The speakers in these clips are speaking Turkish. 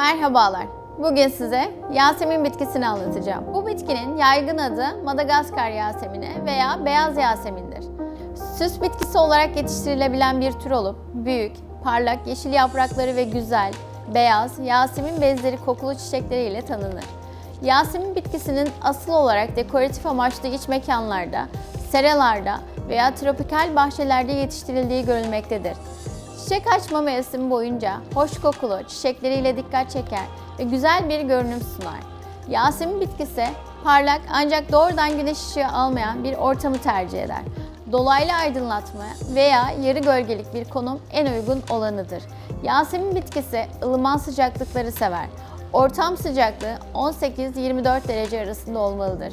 Merhabalar. Bugün size Yasemin bitkisini anlatacağım. Bu bitkinin yaygın adı Madagaskar Yasemini veya beyaz Yasemin'dir. Süs bitkisi olarak yetiştirilebilen bir tür olup büyük, parlak yeşil yaprakları ve güzel, beyaz, Yasemin bezleri kokulu çiçekleriyle tanınır. Yasemin bitkisinin asıl olarak dekoratif amaçlı iç mekanlarda, seralarda veya tropikal bahçelerde yetiştirildiği görülmektedir. Çiçek açma mevsimi boyunca hoş kokulu çiçekleriyle dikkat çeker ve güzel bir görünüm sunar. Yasemin bitkisi parlak ancak doğrudan güneş ışığı almayan bir ortamı tercih eder. Dolaylı aydınlatma veya yarı gölgelik bir konum en uygun olanıdır. Yasemin bitkisi ılıman sıcaklıkları sever. Ortam sıcaklığı 18-24 derece arasında olmalıdır.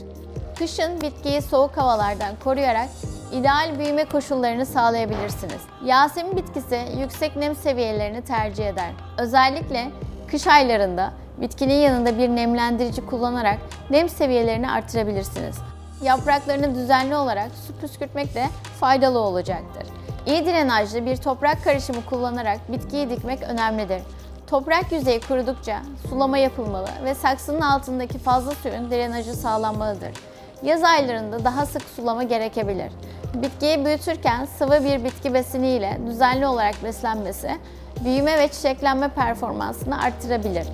Kışın bitkiyi soğuk havalardan koruyarak ideal büyüme koşullarını sağlayabilirsiniz. Yasemin bitkisi yüksek nem seviyelerini tercih eder. Özellikle kış aylarında bitkinin yanında bir nemlendirici kullanarak nem seviyelerini artırabilirsiniz. Yapraklarını düzenli olarak su püskürtmek de faydalı olacaktır. İyi drenajlı bir toprak karışımı kullanarak bitkiyi dikmek önemlidir. Toprak yüzeyi kurudukça sulama yapılmalı ve saksının altındaki fazla suyun drenajı sağlanmalıdır. Yaz aylarında daha sık sulama gerekebilir. Bitkiyi büyütürken sıvı bir bitki besini ile düzenli olarak beslenmesi, büyüme ve çiçeklenme performansını arttırabilir.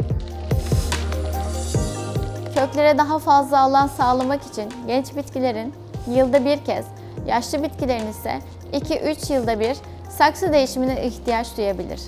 Köklere daha fazla alan sağlamak için genç bitkilerin yılda bir kez, yaşlı bitkilerin ise 2-3 yılda bir saksı değişimine ihtiyaç duyabilir.